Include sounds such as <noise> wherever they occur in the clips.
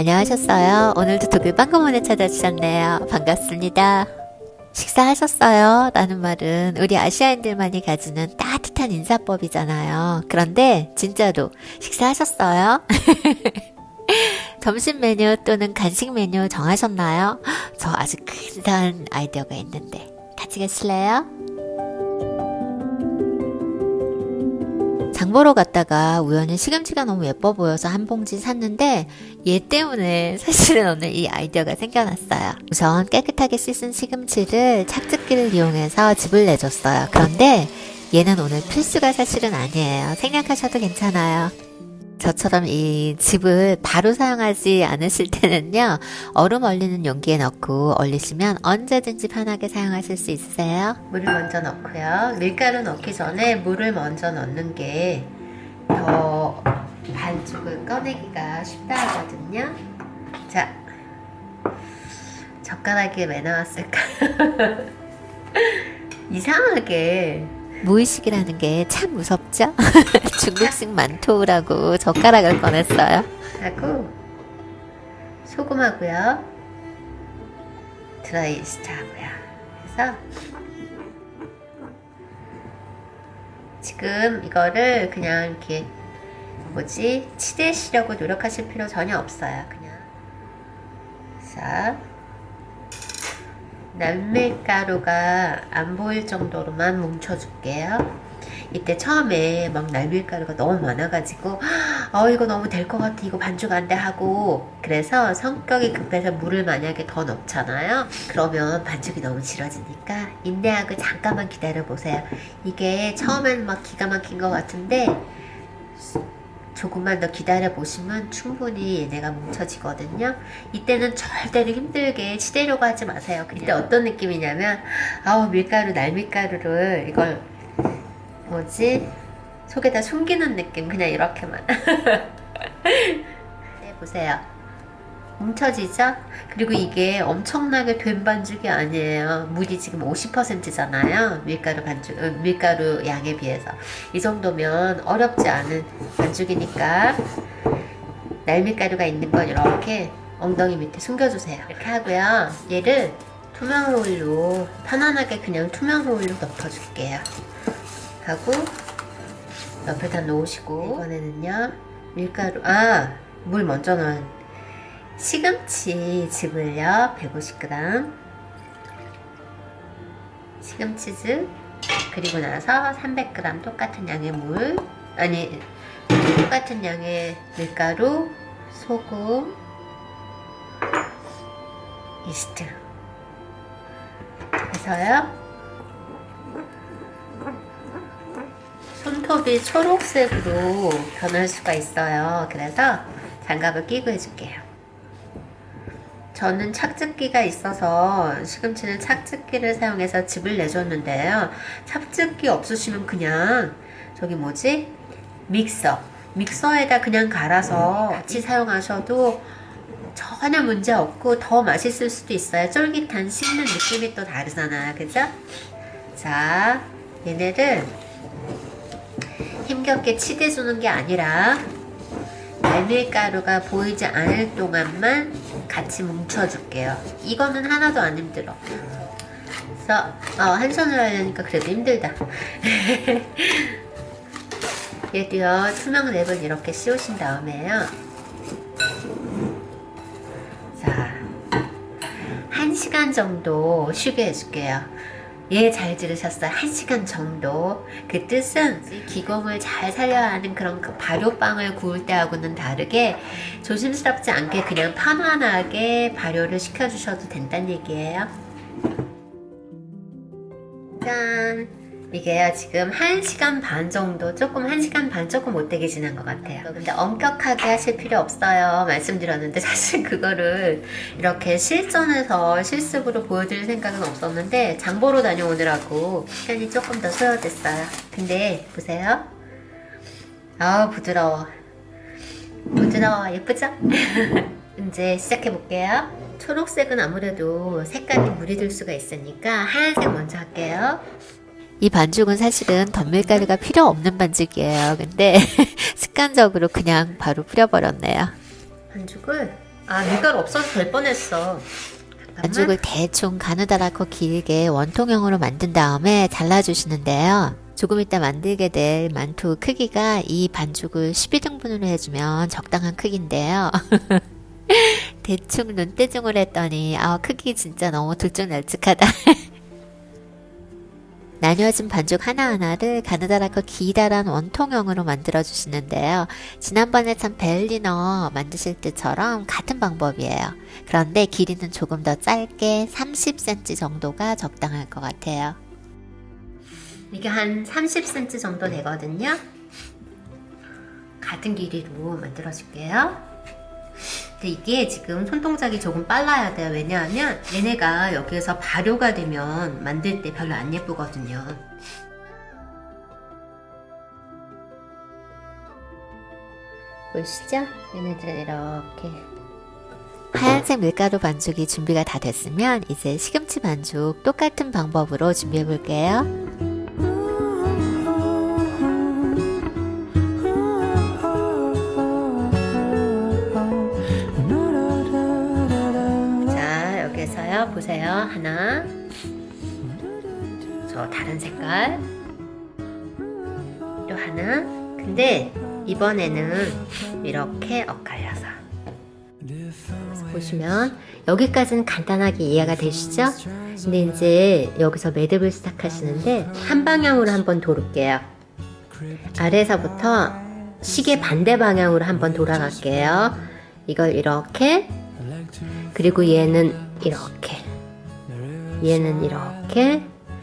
안녕하셨어요. 오늘도 독일 빵구문에 찾아주셨네요. 반갑습니다. 식사하셨어요? 라는 말은 우리 아시아인들만이 가지는 따뜻한 인사법이잖아요. 그런데 진짜로 식사하셨어요? <laughs> 점심 메뉴 또는 간식 메뉴 정하셨나요? 저 아주 근사한 아이디어가 있는데 같이 가실래요? 장 보러 갔다가 우연히 시금치가 너무 예뻐 보여서 한 봉지 샀는데 얘 때문에 <laughs> 사실은 오늘 이 아이디어가 생겨났어요. 우선 깨끗하게 씻은 시금치를 착즙기를 이용해서 즙을 내줬어요. 그런데 얘는 오늘 필수가 사실은 아니에요. 생략하셔도 괜찮아요. 저처럼 이 즙을 바로 사용하지 않으실 때는요, 얼음 얼리는 용기에 넣고 얼리시면 언제든지 편하게 사용하실 수 있으세요. 물을 먼저 넣고요. 밀가루 넣기 전에 물을 먼저 넣는 게 더 반죽을 꺼내기가 쉽다 하거든요. 자, 젓가락에 왜 나왔을까? <laughs> 이상하게 무의식이라는 게 참 무섭죠? <laughs> 중국식 만토라고 젓가락을 꺼냈어요. 하고 소금하고요. 드라이스트 하고요. 그래서 지금 이거를 그냥 이렇게 뭐지 치대시려고 노력하실 필요 전혀 없어요. 그냥 자 날밀가루가 안 보일 정도로만 뭉쳐줄게요. 이때 처음에 막 날밀가루가 너무 많아가지고 어 이거 너무 될 것 같아. 이거 반죽 안 돼. 하고 그래서 성격이 급해서 물을 만약에 더 넣잖아요. 그러면 반죽이 너무 질어지니까 인내하고 잠깐만 기다려 보세요. 이게 처음에는 막 기가 막힌 것 같은데 조금만 더 기다려 보시면 충분히 얘네가 뭉쳐지거든요. 이때는 절대로 힘들게 치대려고 하지 마세요. 그때 어떤 느낌이냐면 아우 밀가루 날밀가루를 이걸 뭐지 속에다 숨기는 느낌 그냥 이렇게만. <laughs> 네 보세요. 뭉쳐지죠? 그리고 이게 엄청나게 된 반죽이 아니에요. 물이 지금 50%잖아요. 밀가루 반죽, 어, 밀가루 양에 비해서. 이 정도면 어렵지 않은 반죽이니까 날밀가루가 있는 건 이렇게 엉덩이 밑에 숨겨주세요. 이렇게 하고요. 얘를 투명 호일로 편안하게 그냥 투명 호일로 덮어줄게요. 하고 옆에다 놓으시고 이번에는요 밀가루 아 물 먼저 넣은 시금치 즙을요. 150g 시금치즙. 그리고 나서 300g 똑같은 양의 물. 아니 똑같은 양의 밀가루 소금 이스트. 해서요. 손톱이 초록색으로 변할 수가 있어요. 그래서 장갑을 끼고 해줄게요 저는 착즙기가 있어서 시금치는 착즙기를 사용해서 즙을 내줬는데요. 착즙기 없으시면 그냥 저기 뭐지? 믹서. 믹서에다 그냥 갈아서 같이 사용하셔도 전혀 문제 없고 더 맛있을 수도 있어요. 쫄깃한 씹는 느낌이 또 다르잖아요. 그죠? 자, 얘네를 힘겹게 치대주는 게 아니라 날밀가루가 보이지 않을 동안만 같이 뭉쳐줄게요. 이거는 하나도 안 힘들어. 그래서 어, 한 손으로 하려니까 그래도 힘들다. <laughs> 얘도요 투명 랩을 이렇게 씌우신 다음에요. 자, 한 시간 정도 쉬게 해줄게요. 예, 잘 들으셨어요. 한 시간 정도. 그 뜻은 기공을 잘 살려야 하는 그런 그 발효빵을 구울 때하고는 다르게 조심스럽지 않게 그냥 편안하게 발효를 시켜주셔도 된다는 얘기예요. 짠! 이게요, 지금 1시간 반 정도, 조금 1시간 반 조금 못되게 지난 것 같아요. 근데 엄격하게 하실 필요 없어요. 말씀드렸는데, <laughs> 사실 그거를 이렇게 실전에서 실습으로 보여드릴 생각은 없었는데, 장보러 다녀오느라고 시간이 조금 더 소요됐어요. 근데, 보세요. 아우, 부드러워. 부드러워. 예쁘죠? <laughs> 이제 시작해 볼게요. 초록색은 아무래도 색깔이 들 수가 있으니까 하얀색 먼저 할게요. 이 반죽은 사실은 덧밀가루가 필요 없는 반죽이에요. 근데 <laughs> 습관적으로 그냥 바로 뿌려버렸네요. 반죽을 아 밀가루 없어도 될 뻔했어. 반죽을 대충 가느다랗고 길게 원통형으로 만든 다음에 잘라주시는데요. 조금 이따 만들게 될 만두 크기가 이 반죽을 12등분으로 해주면 적당한 크기인데요. <laughs> 대충 눈대중을 했더니 아 크기 진짜 너무 들쭉날쭉하다. <laughs> 나뉘어진 반죽 하나하나를 가느다랗고 기다란 원통형으로 만들어 주시는데요. 지난번에 참 벨리너 만드실 때처럼 같은 방법이에요. 그런데 길이는 조금 더 짧게 30cm 정도가 적당할 것 같아요. 이게 한 30cm 정도 되거든요. 같은 길이로 만들어 줄게요. 이게 지금 손동작이 조금 빨라야 돼요. 왜냐하면 얘네가 여기에서 발효가 되면 만들 때 별로 안 예쁘거든요. 보이시죠? 얘네들은 이렇게 하얀색 밀가루 반죽이 준비가 다 됐으면 이제 시금치 반죽 똑같은 방법으로 준비해 볼게요. 보세요. 하나. 저 다른 색깔. 또 하나. 근데 이번에는 이렇게 엇갈려서 보시면 여기까지는 간단하게 이해가 되시죠? 근데 이제 여기서 매듭을 시작하시는데 한 방향으로 한번 돌을게요. 아래서부터 시계 반대 방향으로 한번 돌아갈게요. 이걸 이렇게 그리고 얘는 이렇게 얘는 이렇게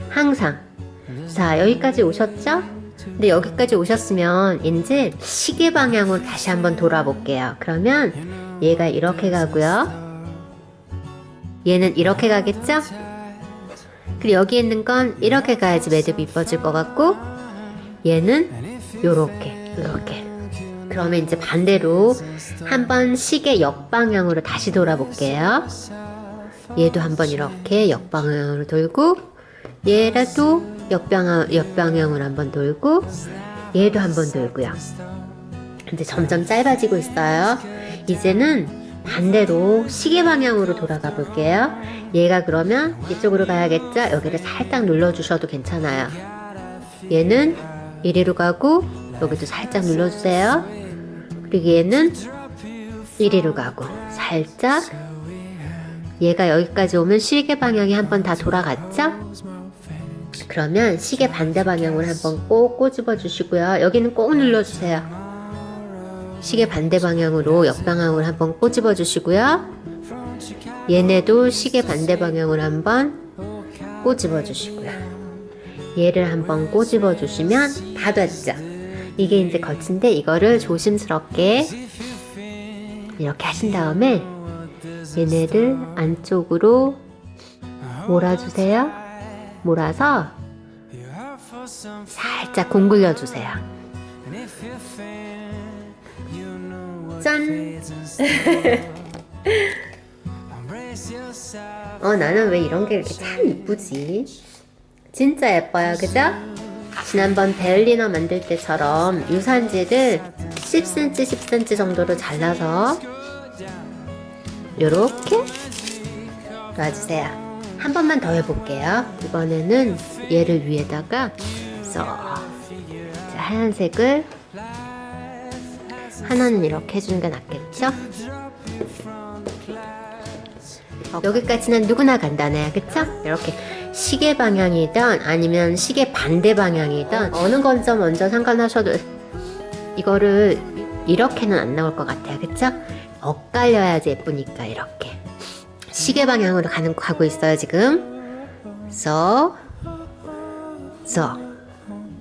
항상 자 여기까지 오셨죠? 근데 여기까지 오셨으면 이제 시계 방향으로 다시 한번 돌아볼게요 그러면 얘가 이렇게 가고요 얘는 이렇게 가겠죠? 그리고 여기 있는 건 이렇게 가야지 매듭이 이뻐질 것 같고 얘는 요렇게 요렇게 그러면 이제 반대로 한번 시계 역방향으로 다시 돌아볼게요. 얘도 한번 이렇게 역방향으로 돌고 얘라도 역방향, 역방향으로 한번 돌고 얘도 한번 돌고요. 이제 점점 짧아지고 있어요. 이제는 반대로 시계 방향으로 돌아가 볼게요. 얘가 그러면 이쪽으로 가야겠죠? 여기를 살짝 눌러주셔도 괜찮아요. 얘는 이리로 가고 여기도 살짝 눌러주세요. 그리고 얘는 이리로 가고 살짝 얘가 여기까지 오면 시계 방향이 한 번 다 돌아갔죠? 그러면 시계 반대 방향으로 한번 꼭 꼬집어 주시고요. 여기는 꼭 눌러주세요. 시계 반대 방향으로 역방향으로 한번 꼬집어 주시고요. 얘네도 시계 반대 방향으로 한번 꼬집어 주시고요. 얘를 한번 꼬집어 주시면 다 됐죠? 이게 이제 거친데 이거를 조심스럽게 이렇게 하신 다음에 얘네를 안쪽으로 몰아주세요. 몰아서 살짝 공굴려 주세요. 짠! <laughs> 어, 나는 왜 이런 게 이렇게 참 이쁘지? 진짜 예뻐요, 그죠? 지난번 베를리너 만들 때처럼 유산지를 10cm, 10cm 정도로 잘라서 요렇게 놔주세요. 한 번만 더 해볼게요. 이번에는 얘를 위에다가 쏙 자, 하얀색을 하나는 이렇게 해주는 게 낫겠죠? 여기까지는 누구나 간단해요. 그쵸? 이렇게 시계 방향이든 아니면 시계 반대 방향이든 어느 건저 먼저 상관하셔도 이거를 이렇게는 안 나올 것 같아요. 그쵸? 엇갈려야지 예쁘니까 이렇게. 시계 방향으로 가는 가고 있어요 지금. so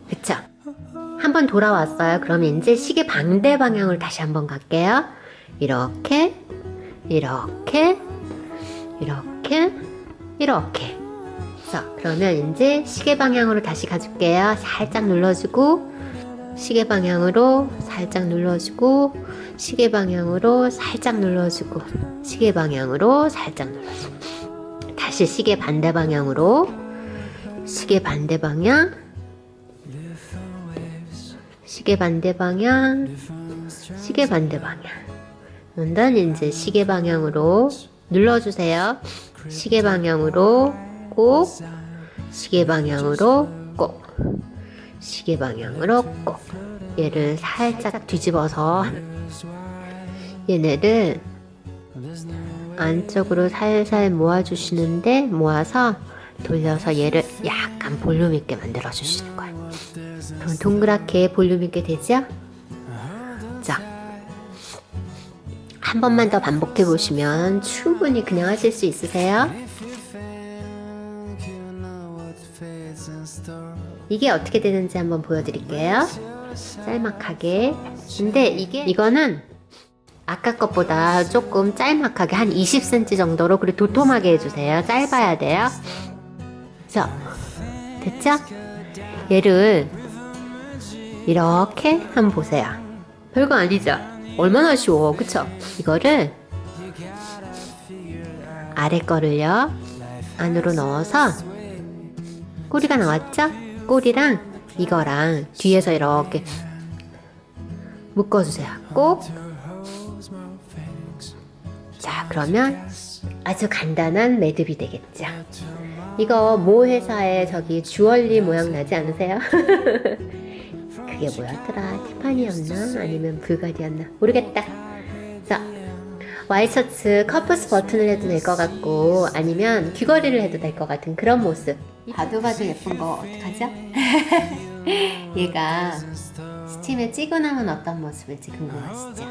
그쵸? 한번 돌아왔어요. 그럼 이제 시계 반대 방향으로 다시 한번 갈게요. 이렇게 이렇게 이렇게 이렇게. 자 그러면 이제 시계 방향으로 다시 가줄게요. 살짝 눌러주고 시계 방향으로 살짝 눌러주고 시계 방향으로 살짝 눌러주고 시계 방향으로 살짝 눌러주고 다시 시계 반대 방향으로 시계 반대 방향 시계 반대 방향 시계 반대 방향 그러면 이제 시계 방향으로 눌러주세요. 시계 방향으로 꼭, 시계 방향으로 꼭, 시계 방향으로 꼭. 얘를 살짝 뒤집어서 얘네를 안쪽으로 살살 모아주시는데 모아서 돌려서 얘를 약간 볼륨 있게 만들어 주시는 거예요. 그럼 동그랗게 볼륨 있게 되죠? 자, 한 번만 더 반복해 보시면 충분히 그냥 하실 수 있으세요. 이게 어떻게 되는지 한번 보여드릴게요. 짤막하게. 근데 이게 이거는 아까 것보다 조금 짤막하게 한 20cm 정도로 그리고 도톰하게 해주세요. 짧아야 돼요. 자, 됐죠? 얘를 이렇게 한번 보세요. 별거 아니죠? 얼마나 쉬워, 그쵸? 이거를 아래 거를요 안으로 넣어서 꼬리가 나왔죠? 꼬리랑 이거랑 뒤에서 이렇게 묶어주세요. 꼭. 자, 그러면 아주 간단한 매듭이 되겠죠. 이거 모 회사에 저기 주얼리 모양 나지 않으세요? <laughs> 그게 뭐였더라? 티파니였나? 아니면 불가리였나? 모르겠다. 자, 와이셔츠 커프스 버튼을 해도 될 것 같고 아니면 귀걸이를 해도 될 것 같은 그런 모습. 봐도 봐도 예쁜 거 어떡하죠? <laughs> 얘가 스팀에 찌고 나면 어떤 모습일지 궁금하시죠?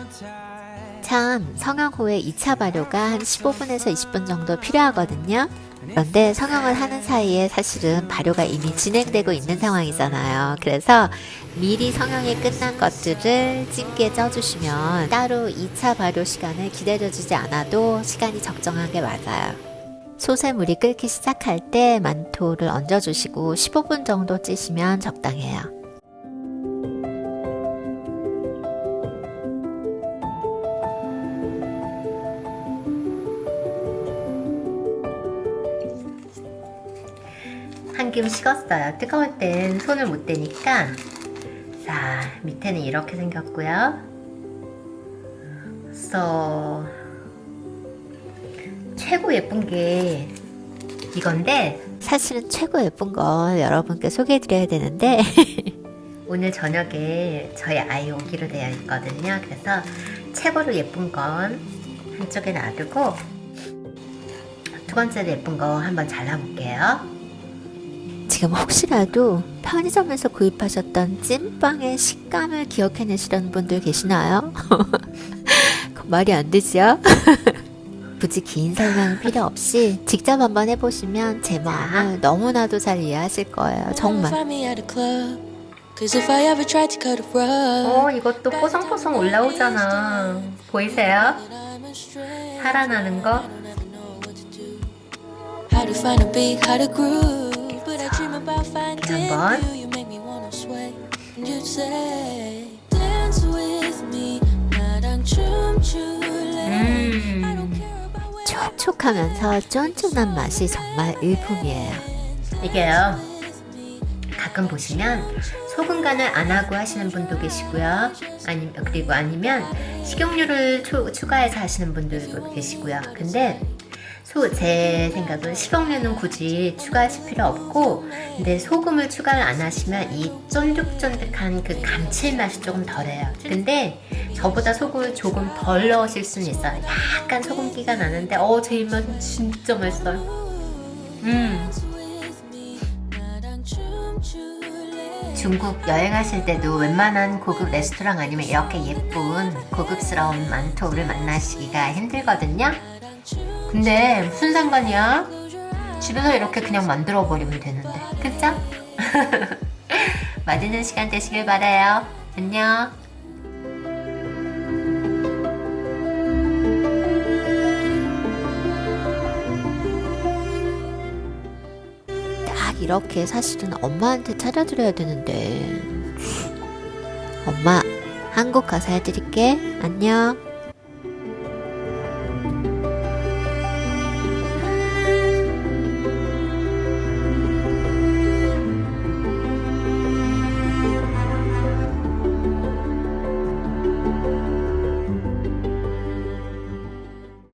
참, 성형 후에 2차 발효가 한 15분에서 20분 정도 필요하거든요. 그런데 성형을 하는 사이에 사실은 발효가 이미 진행되고 있는 상황이잖아요. 그래서 미리 성형이 끝난 것들을 찜기에 쪄주시면 따로 2차 발효 시간을 기다려주지 않아도 시간이 적정하게 맞아요. 솥에 물이 끓기 시작할 때 만토를 얹어주시고 15분 정도 찌시면 적당해요. 한김 식었어요. 뜨거울 땐 손을 못 대니까. 자, 밑에는 이렇게 생겼고요. 그래서 최고 예쁜 게 이건데 사실은 최고 예쁜 걸 여러분께 소개해드려야 되는데 <laughs> 오늘 저녁에 저희 아이 오기로 되어 있거든요. 그래서 최고로 예쁜 건 한쪽에 놔두고 두 번째로 예쁜 거 한번 잘라볼게요. 지금 혹시라도 편의점에서 구입하셨던 찐빵의 식감을 기억해내시려는 분들 계시나요? <laughs> 그 말이 안 되죠? <laughs> 굳이 긴 설명은 필요 없이 직접 한번 해보시면 제 마음을 너무나도 잘 이해하실 거예요. 정말. 어, 이것도 뽀송뽀송 올라오잖아. 보이세요? 살아나는 거? 음. 촉촉하면서 쫀쫀한 맛이 정말 일품이에요. 이게요. 가끔 보시면 소금 간을 안 하고 하시는 분도 계시고요. 아니 그리고 아니면 식용유를 추, 추가해서 하시는 분들도 계시고요. 근데 소, 제 생각은 식용유는 굳이 추가하실 필요 없고 근데 소금을 추가를 안 하시면 이 쫀득쫀득한 그 감칠맛이 조금 덜해요. 근데 저보다 소금을 조금 덜 넣으실 수는 있어요. 약간 소금기가 나는데 어, 제 입맛은 진짜 맛있어요. 음. 중국 여행하실 때도 웬만한 고급 레스토랑 아니면 이렇게 예쁜 고급스러운 만토를 만나시기가 힘들거든요. 근데 무슨 상관이야? 집에서 이렇게 그냥 만들어 버리면 되는데, 그죠? <laughs> 맛있는 시간 되시길 바래요. 안녕. 딱 이렇게 사실은 엄마한테 차려드려야 되는데. 엄마, 한국 가서 해드릴게. 안녕.